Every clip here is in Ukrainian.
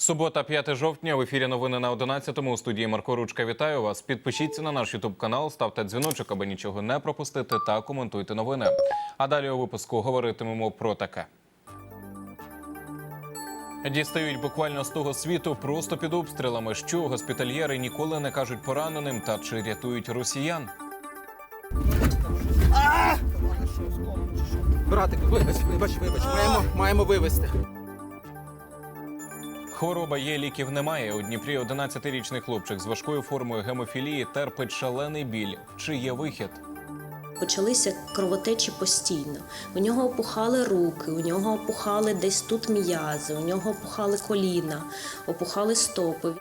Субота, 5 жовтня. В ефірі новини на 11-му. У студії Марко Ручка. Вітаю вас. Підпишіться на наш Ютуб канал, ставте дзвіночок, аби нічого не пропустити, та коментуйте новини. А далі у випуску говоритимемо про таке. Дістають буквально з того світу просто під обстрілами, що госпітальєри ніколи не кажуть пораненим та чи рятують росіян. Братик, вибач, вибач, вибач. Маємо, маємо вивезти. Хвороба є, ліків немає. У Дніпрі 11-річний хлопчик з важкою формою гемофілії терпить шалений біль. Чи є вихід? Почалися кровотечі постійно. У нього опухали руки, у нього опухали десь тут м'язи, у нього опухали коліна, опухали стопи.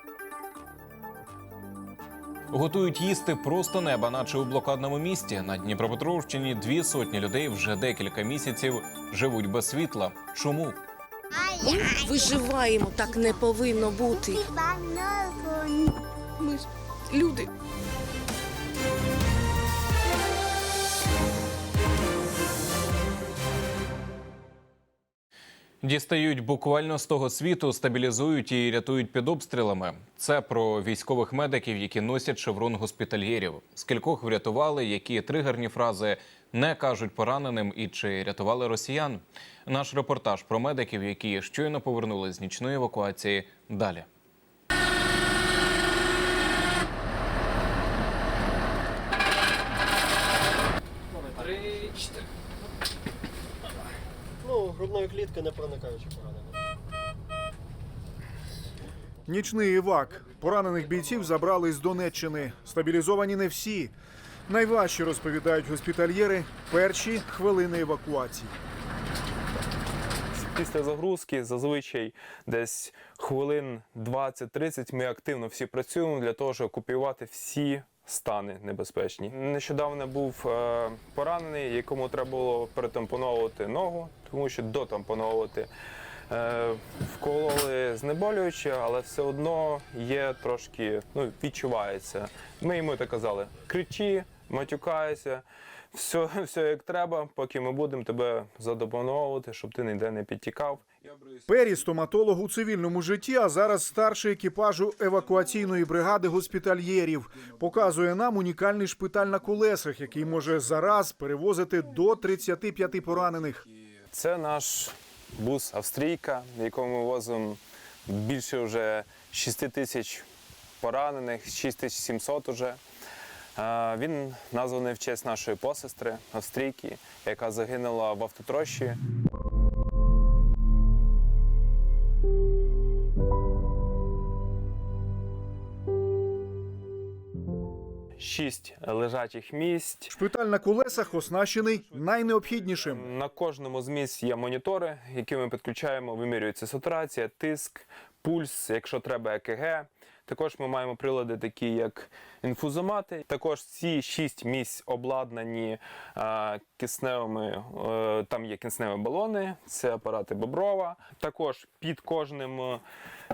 Готують їсти просто неба, наче у блокадному місті. На Дніпропетровщині дві сотні людей вже декілька місяців живуть без світла. Чому? Ми виживаємо, так не повинно бути. Ми ж люди. Дістають буквально з того світу, стабілізують і рятують під обстрілами. Це про військових медиків, які носять шеврон госпітальєрів. Скількох врятували, які тригерні фрази не кажуть пораненим і чи рятували росіян. Наш репортаж про медиків, які щойно повернули з нічної евакуації. Далі. Ну, грудної клітки не проникаючи поранення. Нічний івак. Поранених бійців забрали з Донеччини. Стабілізовані не всі. Найважче розповідають госпітальєри перші хвилини евакуації. Після загрузки зазвичай десь хвилин 20-30 ми активно всі працюємо для того, щоб окупувати всі стани небезпечні. Нещодавно був е, поранений, якому треба було перетампоновувати ногу, тому що дотампоновувати. Е, вкололи знеболююче, але все одно є трошки, ну, відчувається. Ми йому так казали: кричи, матюкайся, все, все як треба, поки ми будемо тебе задопоновувати, щоб ти ніде не підтікав. Пері стоматолог у цивільному житті, а зараз старший екіпажу евакуаційної бригади госпітальєрів. Показує нам унікальний шпиталь на колесах, який може зараз перевозити до 35 поранених. Це наш бус Австрійка, в якому ми возимо більше вже 6 тисяч поранених, 6700 уже. Він названий в честь нашої посестри Австрійки, яка загинула в автотрощі. Шість лежачих місць. Шпиталь на колесах оснащений найнеобхіднішим. На кожному з місць є монітори, які ми підключаємо, вимірюється сатурація, тиск, пульс, якщо треба ЕКГ. Також ми маємо прилади, такі як інфузомати. Також ці шість місць обладнані е, кисневими, е, там є кисневі балони, це апарати Боброва. Також під кожним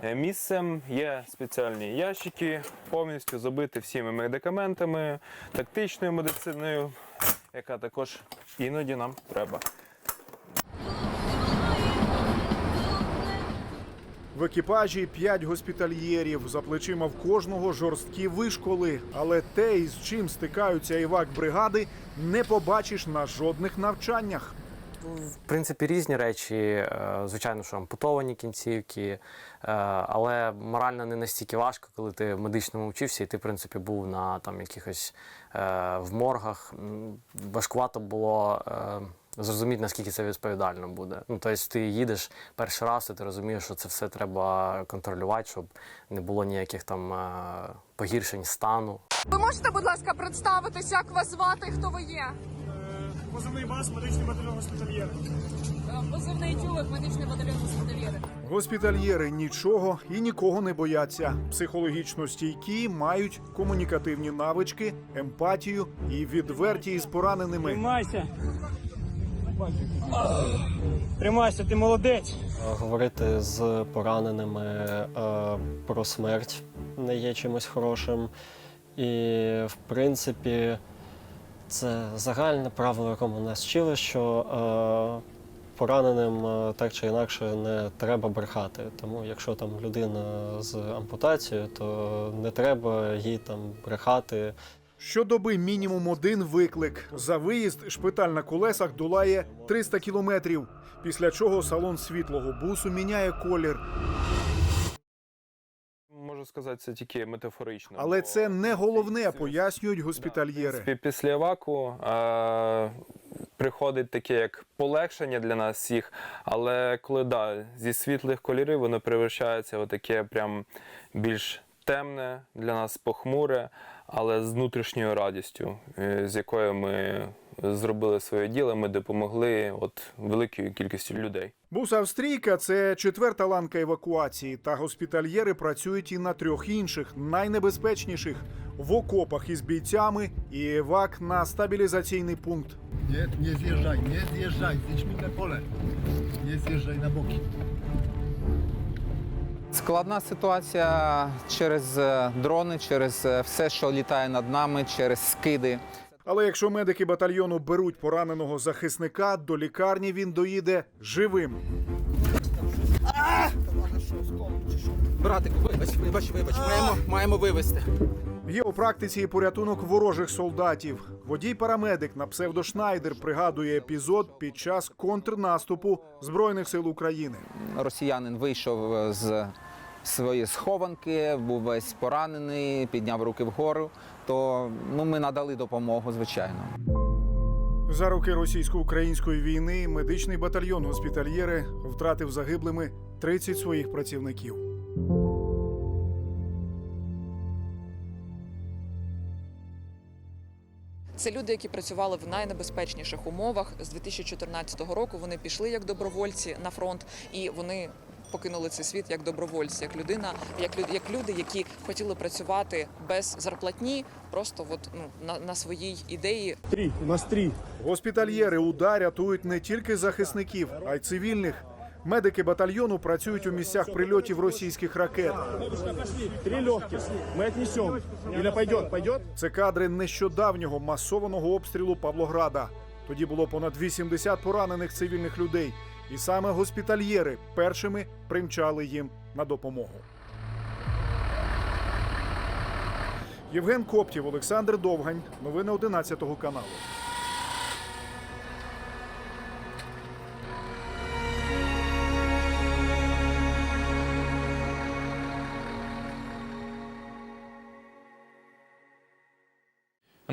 е, місцем є спеціальні ящики, повністю забиті всіми медикаментами, тактичною медициною, яка також іноді нам треба. В екіпажі п'ять госпітальєрів. За плечима в кожного жорсткі вишколи. Але те, із чим стикаються івак бригади, не побачиш на жодних навчаннях. В принципі, різні речі. Е, Звичайно, що ампутовані кінцівки, е, але морально не настільки важко, коли ти в медичному вчився, і ти, в принципі, був на там якихось е, в моргах. Важкувато було зрозуміти, наскільки це відповідально буде. Ну, тобто ти їдеш перший раз, і ти розумієш, що це все треба контролювати, щоб не було ніяких там е, погіршень стану. Ви можете, будь ласка, представитись, як вас звати, хто ви є? Позивний бас, медичний батальйон госпітальєр. Позивний тюлик, медичний батальйон госпітальєри. Госпітальєри нічого і нікого не бояться. Психологічно стійкі, мають комунікативні навички, емпатію і відверті із пораненими. Тримайся. Тримайся, ти молодець. Говорити з пораненими е, про смерть не є чимось хорошим. І, в принципі, це загальне правило, якому нас вчили, що е, пораненим е, так чи інакше не треба брехати. Тому якщо там людина з ампутацією, то не треба їй там брехати. Щодоби мінімум один виклик. За виїзд шпиталь на колесах долає 300 кілометрів. Після чого салон світлого бусу міняє колір. Можу сказати, це тільки метафорично. Але це не головне, пояснюють госпітальєри. Після еваку е, приходить таке як полегшення для нас всіх, але коли да, зі світлих кольорів воно превращається в таке прям більш темне, для нас похмуре, але з внутрішньою радістю, е, з якою ми зробили своє діло, ми допомогли от великій кількості людей. Бус Австрійка це четверта ланка евакуації, та госпітальєри працюють і на трьох інших, найнебезпечніших в окопах із бійцями і евак на стабілізаційний пункт. Nie zjeżdżaj, nie zjeżdżaj, zjedźmy na pole. Nie zjeżdżaj na boki. Складна ситуація через е, дрони, через е, все, що літає над нами, через скиди. Але якщо медики батальйону беруть пораненого захисника, до лікарні він доїде живим. Братику, вибач, вибач, вибач. Маємо, маємо вивезти. Є у практиці і порятунок ворожих солдатів. Водій парамедик на псевдо Шнайдер пригадує епізод під час контрнаступу збройних сил України. Росіянин вийшов е, з своєї схованки, був весь поранений, підняв руки вгору. То ну, ми надали допомогу, звичайно. За роки російсько-української війни медичний батальйон госпітальєри втратив загиблими 30 своїх працівників. Це люди, які працювали в найнебезпечніших умовах. З 2014 року вони пішли як добровольці на фронт, і вони покинули цей світ як добровольці, як людина, як люди, як люди, які хотіли працювати без зарплатні, просто от ну на, на своїй ідеї Три, у нас три. Госпітальєри УДА рятують не тільки захисників, а й цивільних. Медики батальйону працюють у місцях прильотів російських ракет. Три легких. Мы отнесем. Или пойдет, пойдет? Це кадри нещодавнього масованого обстрілу Павлограда. Тоді було понад 80 поранених цивільних людей, і саме госпітальєри першими примчали їм на допомогу. Євген Коптів, Олександр Довгань. Новини 11 каналу.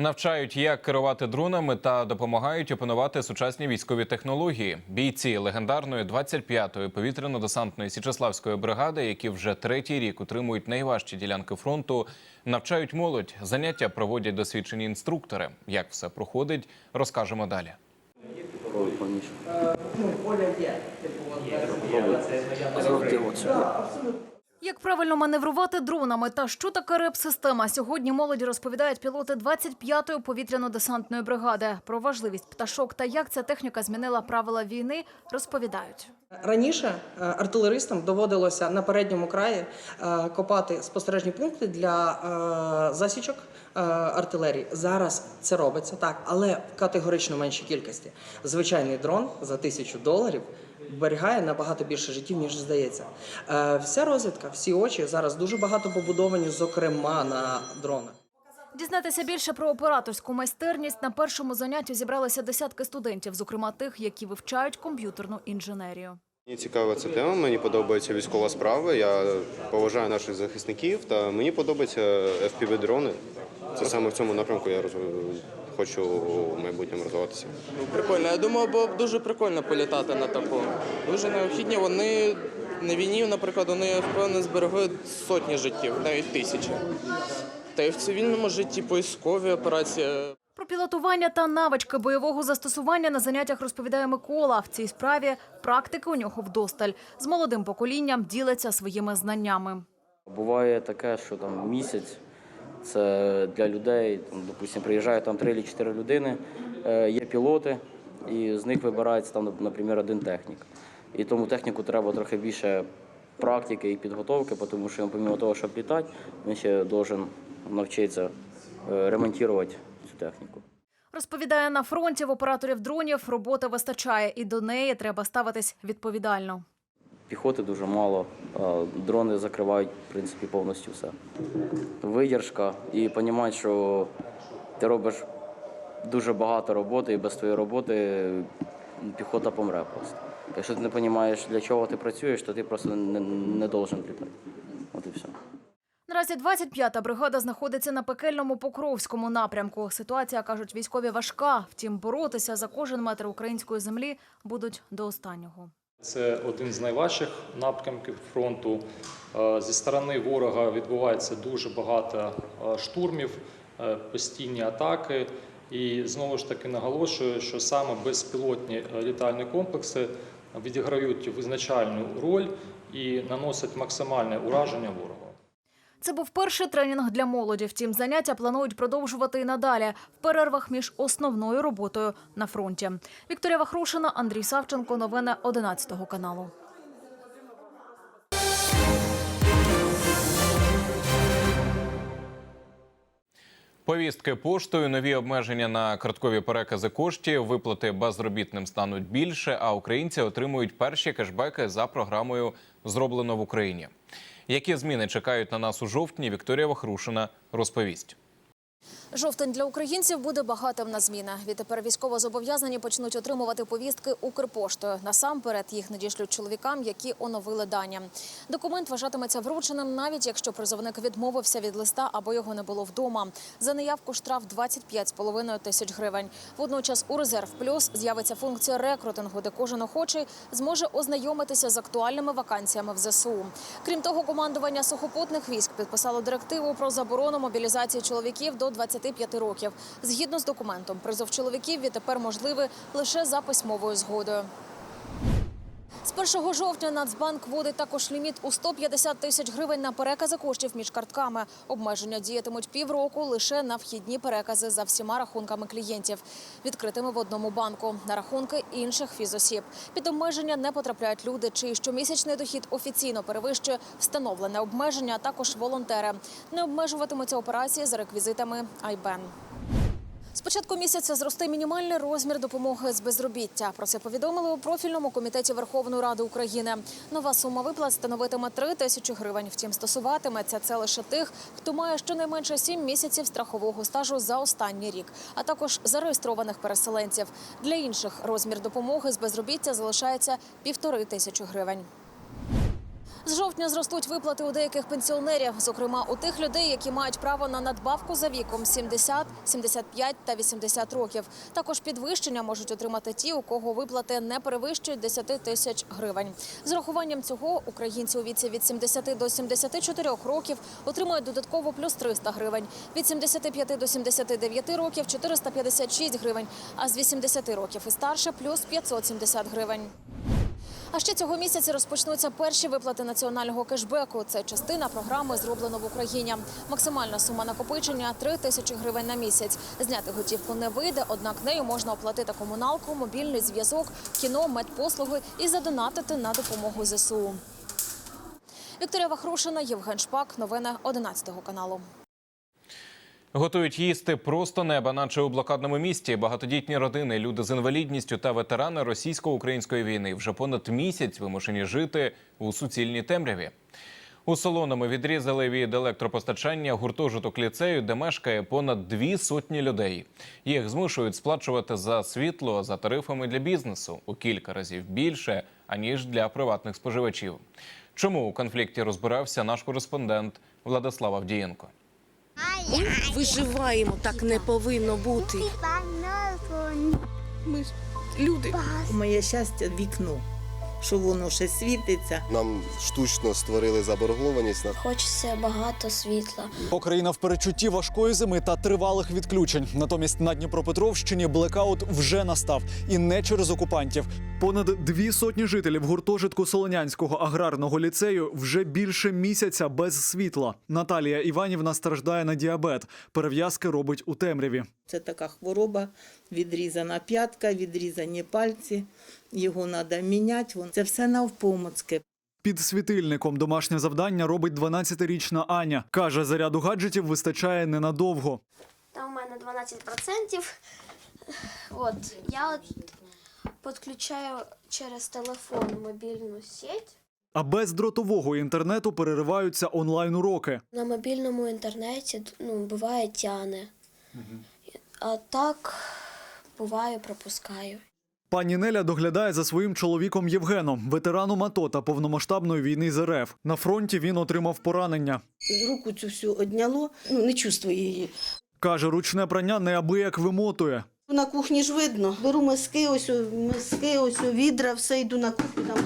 Навчають, як керувати дронами та допомагають опанувати сучасні військові технології. Бійці легендарної 25-ї повітряно-десантної Січеславської бригади, які вже третій рік утримують найважчі ділянки фронту, навчають молодь. Заняття проводять досвідчені інструктори. Як все проходить, розкажемо далі. Як правильно маневрувати дронами та що таке реп-система? Сьогодні молоді розповідають пілоти 25-ї повітряно-десантної бригади. Про важливість пташок та як ця техніка змінила правила війни, розповідають. Раніше е, артилеристам доводилося на передньому краї е, копати спостережні пункти для е, засічок артилерії. Зараз це робиться так, але в категорично меншій кількості. Звичайний дрон за тисячу доларів вберігає набагато більше життів, ніж здається. Е, Вся розвідка, всі очі зараз дуже багато побудовані, зокрема на дронах. Дізнатися більше про операторську майстерність на першому занятті зібралися десятки студентів, зокрема тих, які вивчають комп'ютерну інженерію. Мені цікава ця тема, мені подобається військова справа. Я поважаю наших захисників та мені подобаються FPV-дрони. Це саме в цьому напрямку я роз- хочу в майбутньому розвиватися. Прикольно. Я думаю, було б дуже прикольно політати на такому. Дуже необхідні. Вони на війні, наприклад, вони впевнено зберегли сотні життів, навіть тисячі. Та й в цивільному житті поискові операції. Про пілотування та навички бойового застосування на заняттях розповідає Микола. В цій справі практики у нього вдосталь. З молодим поколінням ділиться своїми знаннями. Буває таке, що там місяць це для людей, там, допустим, приїжджає там 3 чи 4 людини, е, є пілоти, і з них вибирається там, наприклад, один технік. І тому техніку треба трохи більше практики і підготовки, тому що помимо того, щоб літати, він ще має навчитися е, ремонтувати цю техніку. Розповідає, на фронті в операторів дронів роботи вистачає, і до неї треба ставитись відповідально. Піхоти дуже мало, дрони закривають в принципі повністю все. Видержка і розуміти, що ти робиш дуже багато роботи, і без твоєї роботи піхота помре просто. Якщо ти не розумієш, для чого ти працюєш, то ти просто не, не должен літати. От і все. Наразі 25-та бригада знаходиться на пекельному Покровському напрямку. Ситуація, кажуть військові, важка. Втім, боротися за кожен метр української землі будуть до останнього. Це один з найважчих напрямків фронту. Е, Зі сторони ворога відбувається дуже багато е, штурмів, е, постійні атаки. І знову ж таки наголошую, що саме безпілотні літальні комплекси відіграють визначальну роль і наносять максимальне ураження ворогу. Це був перший тренінг для молоді. Втім, заняття планують продовжувати і надалі в перервах між основною роботою на фронті. Вікторія Вахрушина, Андрій Савченко. Новини 11 каналу. Повістки поштою, нові обмеження на карткові перекази коштів, виплати безробітним стануть більше, а українці отримують перші кешбеки за програмою Зроблено в Україні. Які зміни чекають на нас у жовтні? Вікторія Вахрушина розповість. Жовтень для українців буде багатим на зміни. Відтепер військовозобов'язані почнуть отримувати повістки Укрпоштою. Насамперед їх надішлють чоловікам, які оновили дані. Документ вважатиметься врученим, навіть якщо призовник відмовився від листа або його не було вдома. За неявку штраф 25,5 тисяч гривень. Водночас у резерв плюс з'явиться функція рекрутингу, де кожен охочий зможе ознайомитися з актуальними вакансіями в ЗСУ. Крім того, командування сухопутних військ підписало директиву про заборону мобілізації чоловіків до 25 років. Згідно з документом, призов чоловіків відтепер можливий лише за письмовою згодою. З 1 жовтня Нацбанк вводить також ліміт у 150 тисяч гривень на перекази коштів між картками. Обмеження діятимуть півроку лише на вхідні перекази за всіма рахунками клієнтів, відкритими в одному банку, на рахунки інших фізосіб. Під обмеження не потрапляють люди, чий щомісячний дохід офіційно перевищує встановлене обмеження, а також волонтери. Не обмежуватимуться операції за реквізитами IBAN. З початку місяця зросте мінімальний розмір допомоги з безробіття. Про це повідомили у профільному комітеті Верховної Ради України. Нова сума виплат становитиме 3 тисячі гривень. Втім, стосуватиметься це лише тих, хто має щонайменше 7 місяців страхового стажу за останній рік, а також зареєстрованих переселенців. Для інших розмір допомоги з безробіття залишається півтори тисячі гривень. З жовтня зростуть виплати у деяких пенсіонерів, зокрема у тих людей, які мають право на надбавку за віком 70, 75 та 80 років. Також підвищення можуть отримати ті, у кого виплати не перевищують 10 тисяч гривень. З рахуванням цього українці у віці від 70 до 74 років отримують додатково плюс 300 гривень. Від 75 до 79 років 456 гривень, а з 80 років і старше плюс 570 гривень. А ще цього місяця розпочнуться перші виплати національного кешбеку. Це частина програми зроблено в Україні. Максимальна сума накопичення 3 тисячі гривень на місяць. Зняти готівку не вийде, однак нею можна оплатити комуналку, мобільний зв'язок, кіно, медпослуги і задонатити на допомогу ЗСУ. Вікторія Вахрушина, Євген Шпак. Новини 11 каналу. Готують їсти просто неба, наче у блокадному місті. Багатодітні родини, люди з інвалідністю та ветерани російсько-української війни вже понад місяць вимушені жити у суцільній темряві. У Солоному відрізали від електропостачання гуртожиток ліцею, де мешкає понад дві сотні людей. Їх змушують сплачувати за світло за тарифами для бізнесу у кілька разів більше аніж для приватних споживачів. Чому у конфлікті розбирався наш кореспондент Владислав Авдієнко? Ми виживаємо, так не повинно бути. Ми ж люди. Моє щастя вікно, що воно ще світиться. Нам штучно створили заборгованість. Хочеться багато світла. Україна в перечутті важкої зими та тривалих відключень. Натомість на Дніпропетровщині блекаут вже настав і не через окупантів. Понад дві сотні жителів гуртожитку Солонянського аграрного ліцею вже більше місяця без світла. Наталія Іванівна страждає на діабет. Перев'язки робить у темряві. Це така хвороба, відрізана п'ятка, відрізані пальці. Його треба міняти. Вон- Це все навпомоцьке. Під світильником домашнє завдання робить 12-річна Аня. Каже, заряду гаджетів вистачає ненадовго. Там у мене 12%. от я от підключаю через телефон мобільну сеть. А без дротового інтернету перериваються онлайн-уроки. На мобільному інтернеті ну, буває тяне. А так буває пропускаю. Пані Неля доглядає за своїм чоловіком Євгеном, ветераном АТО та повномасштабної війни з РФ. На фронті він отримав поранення. Руку цю всю одняло, ну не чувствую її. Каже, ручне прання неабияк вимотує. На кухні ж видно. Беру миски, ось миски, ось відра, все йду на кухню, там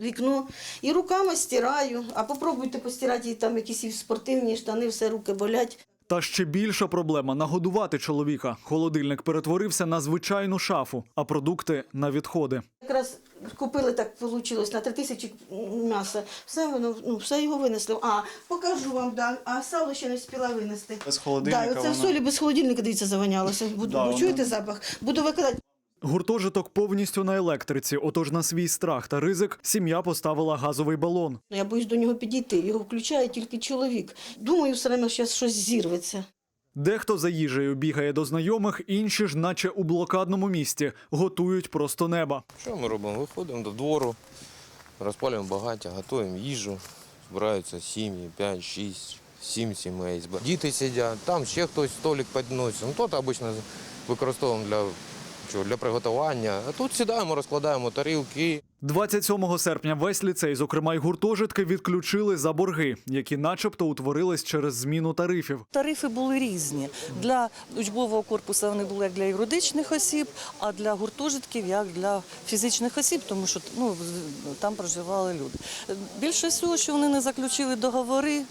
вікно. І руками стираю. А попробуйте постирати там якісь спортивні штани, все руки болять. Та ще більша проблема нагодувати чоловіка. Холодильник перетворився на звичайну шафу, а продукти на відходи. Якраз купили так вийшло на три тисячі м'яса. Все воно ну все його винесли. А покажу вам, да. А сало ще не спіла винести. Без холодильника Да, оце в солі без холодильника дивіться завонялося. Буду Да, чуєте запах? Буду викидати. Гуртожиток повністю на електриці. Отож на свій страх та ризик сім'я поставила газовий балон. Ну, Я боюсь до нього підійти. Його включає тільки чоловік. Думаю, все одно зараз щось зірветься. Дехто за їжею бігає до знайомих, інші ж, наче у блокадному місті, готують просто неба. Що ми робимо? Виходимо до двору, розпалюємо багаття, готуємо їжу, збираються сім'ї, 5, 6, 7 сімей. Діти сидять, там ще хтось столик підносить. Ну, то обично використовуємо для, чого, для приготування. А тут сідаємо, розкладаємо тарілки. 27 серпня весь ліцей, зокрема й гуртожитки, відключили за борги, які начебто утворились через зміну тарифів. Тарифи були різні. Для учбового корпусу вони були як для юридичних осіб, а для гуртожитків як для фізичних осіб, тому що ну, там проживали люди. Більше всього, що вони не заключили договори,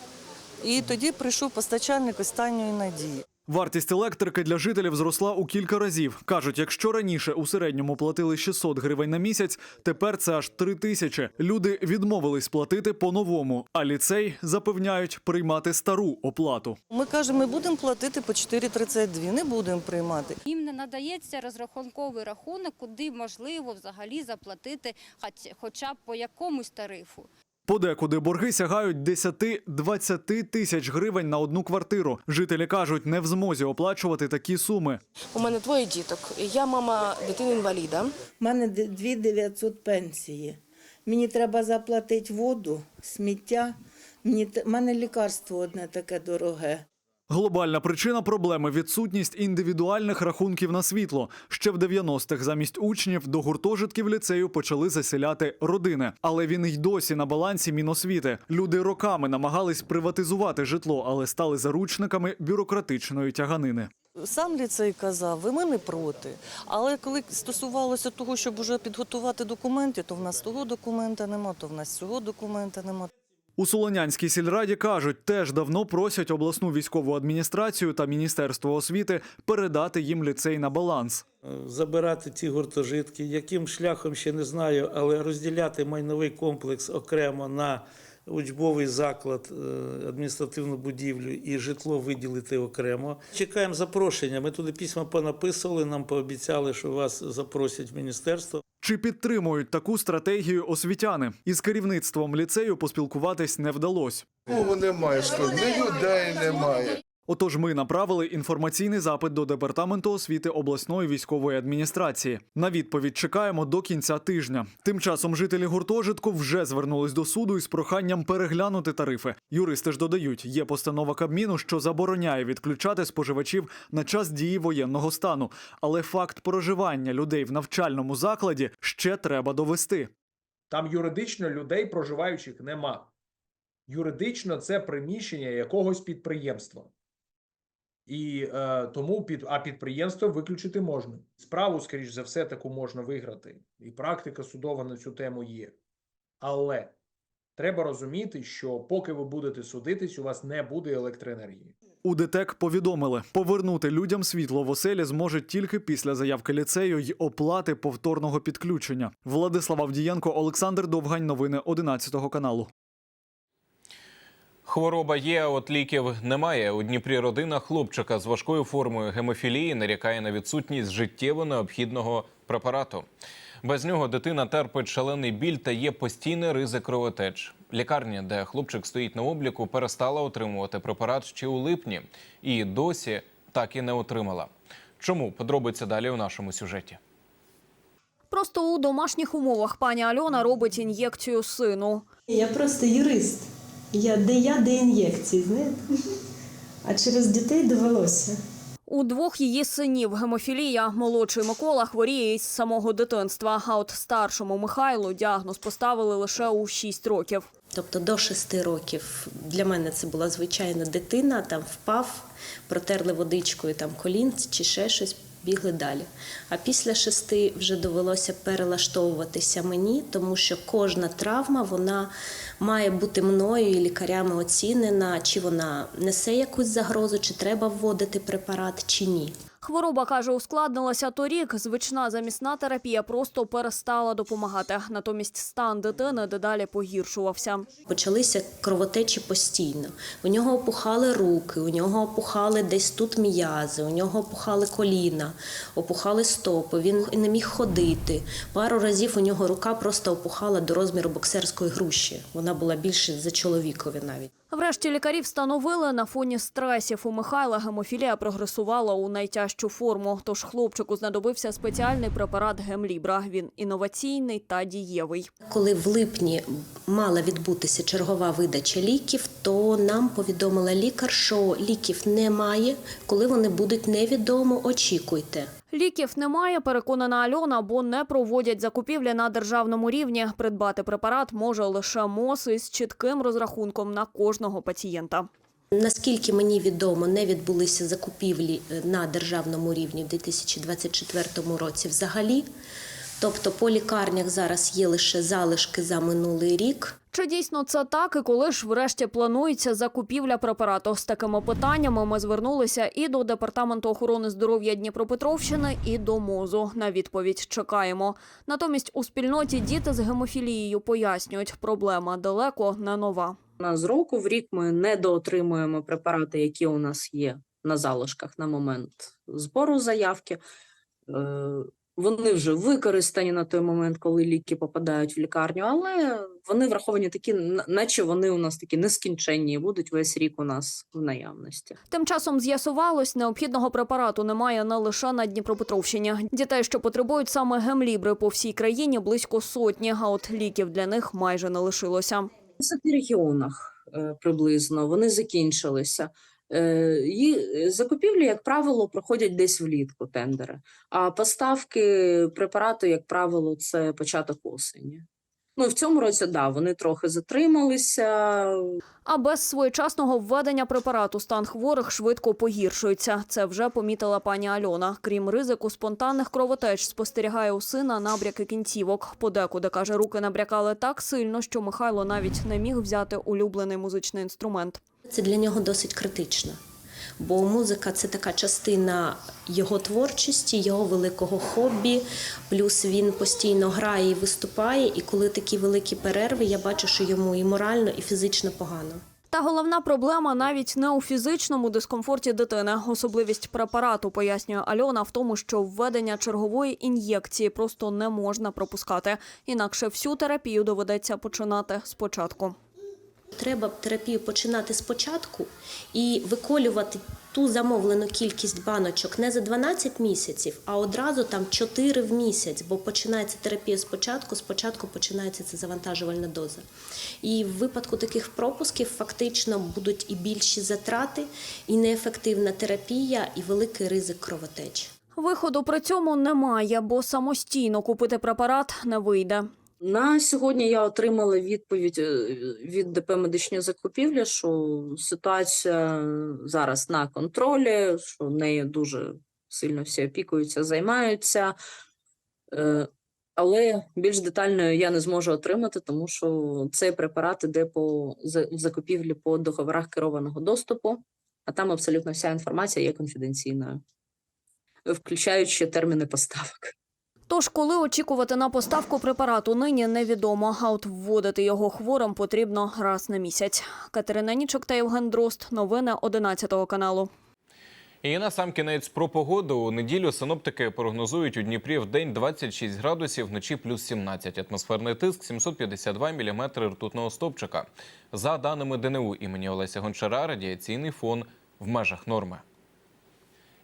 і тоді прийшов постачальник останньої надії. Вартість електрики для жителів зросла у кілька разів. Кажуть, якщо раніше у середньому платили 600 гривень на місяць, тепер це аж 3 тисячі. Люди відмовились платити по-новому, а ліцей запевняють приймати стару оплату. Ми кажемо, ми будемо платити по 4,32, не будемо приймати. Їм не надається розрахунковий рахунок, куди можливо взагалі заплатити хоч- хоча б по якомусь тарифу. Подекуди борги сягають 10-20 тисяч гривень на одну квартиру. Жителі кажуть, не в змозі оплачувати такі суми. У мене двоє діток. Я мама дитини-інваліда. У мене 2900 пенсії. Мені треба заплатити воду, сміття. Мені мене лікарство одне таке дороге. Глобальна причина проблеми відсутність індивідуальних рахунків на світло. Ще в 90-х замість учнів до гуртожитків ліцею почали заселяти родини. Але він й досі на балансі Міносвіти. Люди роками намагались приватизувати житло, але стали заручниками бюрократичної тяганини. Сам ліцей казав, ви ми не проти. Але коли стосувалося того, щоб уже підготувати документи, то в нас того документа нема, то в нас цього документа нема. У Солонянській сільраді кажуть, теж давно просять обласну військову адміністрацію та міністерство освіти передати їм ліцей на баланс. забирати ці гуртожитки, яким шляхом ще не знаю, але розділяти майновий комплекс окремо на учбовий заклад, е, адміністративну будівлю і житло виділити окремо. Чекаємо запрошення. Ми туди письма понаписували, нам пообіцяли, що вас запросять в міністерство. Чи підтримують таку стратегію освітяни? Із керівництвом ліцею поспілкуватись не вдалося. Мову немає, що ні людей немає. Отож, ми направили інформаційний запит до департаменту освіти обласної військової адміністрації. На відповідь чекаємо до кінця тижня. Тим часом жителі гуртожитку вже звернулись до суду із проханням переглянути тарифи. Юристи ж додають, є постанова Кабміну, що забороняє відключати споживачів на час дії воєнного стану. Але факт проживання людей в навчальному закладі ще треба довести. Там юридично людей проживаючих нема. Юридично це приміщення якогось підприємства. І е, тому під, а підприємство виключити можна. Справу, скоріш за все, таку можна виграти. І практика судова на цю тему є. Але треба розуміти, що поки ви будете судитись, у вас не буде електроенергії. У ДТЕК повідомили, повернути людям світло в оселі зможе тільки після заявки ліцею й оплати повторного підключення. Владислав Авдієнко, Олександр Довгань. Новини 11 каналу. Хвороба є, а от ліків немає. У Дніпрі родина хлопчика з важкою формою гемофілії нарікає на відсутність життєво необхідного препарату. Без нього дитина терпить шалений біль та є постійний ризик кровотеч. Лікарня, де хлопчик стоїть на обліку, перестала отримувати препарат ще у липні і досі так і не отримала. Чому подробиться далі у нашому сюжеті? Просто у домашніх умовах пані Альона робить ін'єкцію сину. Я просто юрист. Я де я, де ін'єкції, знаєте? А через дітей довелося. У двох її синів гемофілія. Молодший Микола хворіє із самого дитинства. А от старшому Михайлу діагноз поставили лише у 6 років. Тобто до шести років для мене це була звичайна дитина, там впав, протерли водичкою там колін чи ще щось, бігли далі. А після шести вже довелося перелаштовуватися мені, тому що кожна травма вона має бути мною і лікарями оцінена, чи вона несе якусь загрозу, чи треба вводити препарат, чи ні. Хвороба, каже, ускладнилася торік. Звична замісна терапія просто перестала допомагати. Натомість стан дитини дедалі погіршувався. Почалися кровотечі постійно. У нього опухали руки, у нього опухали десь тут м'язи, у нього опухали коліна, опухали стопи. Він не міг ходити. Пару разів у нього рука просто опухала до розміру боксерської груші. Вона була більше за чоловікові навіть. Врешті лікарі встановили на фоні стресів у Михайла гемофілія прогресувала у найтяжчу форму. Тож хлопчику знадобився спеціальний препарат Гемлібра. Він інноваційний та дієвий. Коли в липні мала відбутися чергова видача ліків, то нам повідомила лікар, що ліків немає. Коли вони будуть невідомо, очікуйте. Ліків немає, переконана Альона, бо не проводять закупівлі на державному рівні. Придбати препарат може лише МОЗ із чітким розрахунком на кожного пацієнта. Наскільки мені відомо, не відбулися закупівлі е, на державному рівні в 2024 році взагалі. Тобто по лікарнях зараз є лише залишки за минулий рік. Чи дійсно це так, і коли ж врешті планується закупівля препарату? З такими питаннями ми звернулися і до департаменту охорони здоров'я Дніпропетровщини, і до МОЗу. На відповідь чекаємо. Натомість у спільноті діти з гемофілією пояснюють, проблема далеко не нова. У нас з року в рік ми недоотримуємо препарати, які у нас є на залишках на момент збору заявки. Вони вже використані на той момент, коли ліки попадають в лікарню, але вони враховані такі, наче вони у нас такі нескінченні, будуть весь рік у нас в наявності. Тим часом з'ясувалось, необхідного препарату немає не лише на Дніпропетровщині. Дітей, що потребують саме гемлібри по всій країні, близько сотні, а от ліків для них майже не лишилося. В 10 регіонах е, приблизно вони закінчилися. Е, закупівлі, як правило, проходять десь влітку тендери. А поставки препарату, як правило, це початок осені. Ну, в цьому році, да, вони трохи затрималися. А без своєчасного введення препарату стан хворих швидко погіршується. Це вже помітила пані Альона. Крім ризику спонтанних кровотеч, спостерігає у сина набряки кінцівок. Подекуди каже, руки набрякали так сильно, що Михайло навіть не міг взяти улюблений музичний інструмент. Це для нього досить критично. Бо музика це така частина його творчості, його великого хобі. Плюс він постійно грає і виступає. І коли такі великі перерви, я бачу, що йому і морально, і фізично погано. Та головна проблема навіть не у фізичному дискомфорті дитини. Особливість препарату пояснює Альона в тому, що введення чергової ін'єкції просто не можна пропускати. Інакше всю терапію доведеться починати спочатку. Треба терапію починати спочатку і виколювати ту замовлену кількість баночок не за 12 місяців, а одразу там 4 в місяць, бо починається терапія спочатку, спочатку починається ця завантажувальна доза. І в випадку таких пропусків фактично будуть і більші затрати, і неефективна терапія, і великий ризик кровотечі. Виходу при цьому немає, бо самостійно купити препарат не вийде. На сьогодні я отримала відповідь е, від ДП медичної закупівлі, що ситуація зараз на контролі, що нею дуже сильно всі опікуються, займаються. Е, Але більш детально я не зможу отримати, тому що цей препарат іде по закупівлі по договорах керованого доступу, а там абсолютно вся інформація є конфіденційною, включаючи терміни поставок. Тож, коли очікувати на поставку препарату, нині невідомо. А от вводити його хворим потрібно раз на місяць. Катерина Нічок та Євген Дрозд. Новини 11 каналу. І на сам кінець про погоду. У неділю синоптики прогнозують у Дніпрі в день 26 градусів, вночі плюс 17. Атмосферний тиск 752 міліметри ртутного стовпчика. За даними ДНУ імені Олеся Гончара, радіаційний фон в межах норми.